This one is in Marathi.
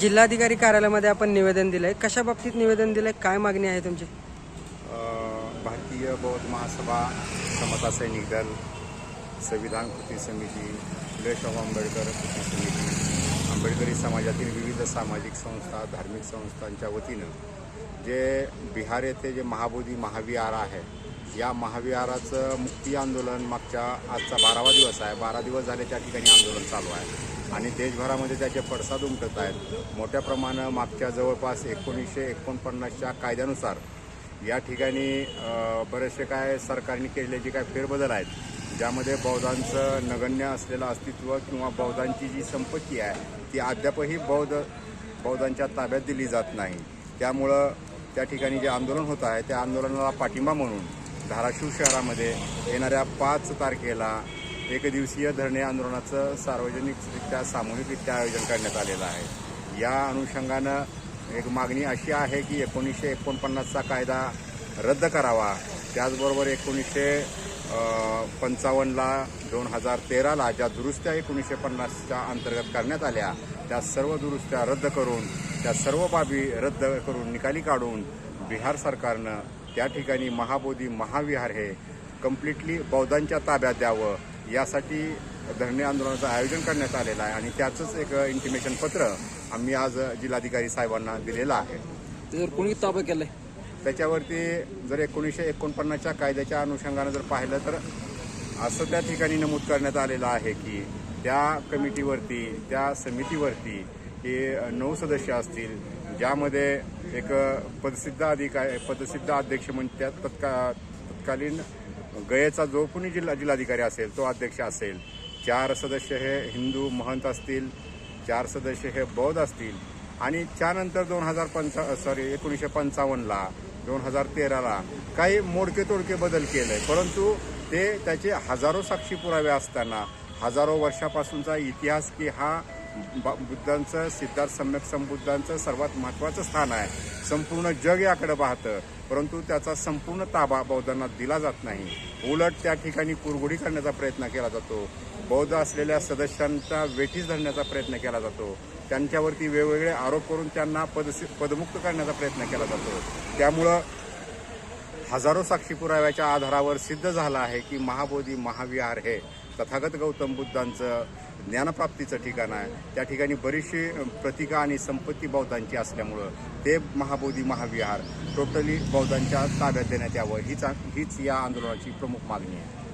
जिल्हाधिकारी कार्यालयामध्ये आपण निवेदन दिलंय. कशा बाबतीत निवेदन दिलंय? काय मागणी आहे तुमची? भारतीय बौद्ध महासभा समता सैनिक दल संविधान कृती समिती फुले आंबेडकर कृती समिती आंबेडकरी समाजातील विविध सामाजिक संस्था धार्मिक संस्थांच्या वतीनं जे बिहार येथे जे महाबोधी महाविहार आहे या महाविहाराचं मुक्ती आंदोलन मागच्या आजचा बारावा दिवस आहे. बारा दिवस झाले त्या ठिकाणी आंदोलन चालू आहे. आणि देशभरामध्ये त्याचे पडसाद उमटत आहेत. मोठ्या प्रमाणात मागच्या जवळपास एकोणीसशे एकोणपन्नासच्या कायद्यानुसार या ठिकाणी बरेचसे काय सरकारने केलेले जे काय फेरबदल आहेत ज्यामध्ये बौद्धांचं नगण्य असलेलं अस्तित्व किंवा बौद्धांची जी संपत्ती आहे ती अद्यापही बौद्ध बौद्धांच्या ताब्यात दिली जात नाही. त्यामुळं त्या ठिकाणी जे आंदोलन होत आहे त्या आंदोलनाला पाठिंबा म्हणून धाराशिव शहरामध्ये येणाऱ्या पाच तारखेला एकदिवसीय धरणे आंदोलनाचं सार्वजनिकरित्या सामूहिकरित्या आयोजन करण्यात आलेलं आहे. या अनुषंगानं एक मागणी अशी आहे की एकोणीसशे एकोणपन्नासचा कायदा रद्द करावा. त्याचबरोबर एकोणीसशे पंचावन्नला दोन हजार तेराला ज्या दुरुस्त्या एकोणीसशे पन्नासच्या अंतर्गत करण्यात आल्या त्या सर्व दुरुस्त्या रद्द करून त्या सर्व बाबी रद्द करून निकाली काढून बिहार सरकारनं त्या ठिकाणी महाबोधी महाविहार हे कम्प्लिटली बौद्धांच्या ताब्यात द्यावं. यासाठी धरणे आंदोलनाचं आयोजन करण्यात आलेलं आहे आणि त्याचंच एक इंटिमेशन पत्र आम्ही आज जिल्हाधिकारी साहेबांना दिलेलं आहे. जर कोणी ताबा केलाय? त्याच्यावरती जर एकोणीसशे एकोणपन्नासच्या कायद्याच्या अनुषंगानं जर पाहिलं तर असं त्या ठिकाणी नमूद करण्यात आलेलं आहे की त्या कमिटीवरती त्या समितीवरती हे नऊ सदस्य असतील ज्यामध्ये एक पदसिद्ध अधिकारी पदसिद्ध अध्यक्ष म्हणजे त्या तत्का तत्कालीन गयेचा जो कोणी जिल्हा जिल्हाधिकारी असेल तो अध्यक्ष असेल चार सदस्य हे हिंदू महंत असतील चार सदस्य हे बौद्ध असतील आणि त्यानंतर दोन हजार पंचा सॉरी एकोणीसशे पंचावन्नला दोन हजार तेराला काही मोडके तोडके बदल केले. परंतु ते त्याचे हजारो साक्षी पुरावे असताना हजारो वर्षापासूनचा इतिहास की हा बुद्धांचं सिद्धार्थ सम्यक संबुद्धांचं सर्वात महत्त्वाचं स्थान आहे. संपूर्ण जग याकडे पाहतं परंतु त्याचा संपूर्ण ताबा बौद्धांना दिला जात नाही. उलट त्या ठिकाणी कुरघुडी करण्याचा प्रयत्न केला जातो. बौद्ध असलेल्या सदस्यांचा वेठीस धरण्याचा प्रयत्न केला जातो. त्यांच्यावरती वेगवेगळे आरोप करून त्यांना पद पदमुक्त करण्याचा प्रयत्न केला जातो. त्यामुळं हजारो साक्षी पुराव्याच्या आधारावर सिद्ध झालं आहे की महाबोधी महाविहार हे तथागत गौतम बुद्धांचं ज्ञानप्राप्तीचं ठिकाण आहे. त्या ठिकाणी बरीचशी प्रतिका आणि संपत्ती बौद्धांची असल्यामुळं ते महाबोधी महाविहार टोटली बौद्धांच्या ताब्यात देण्यात यावं. हीच हीच या आंदोलनाची प्रमुख मागणी आहे.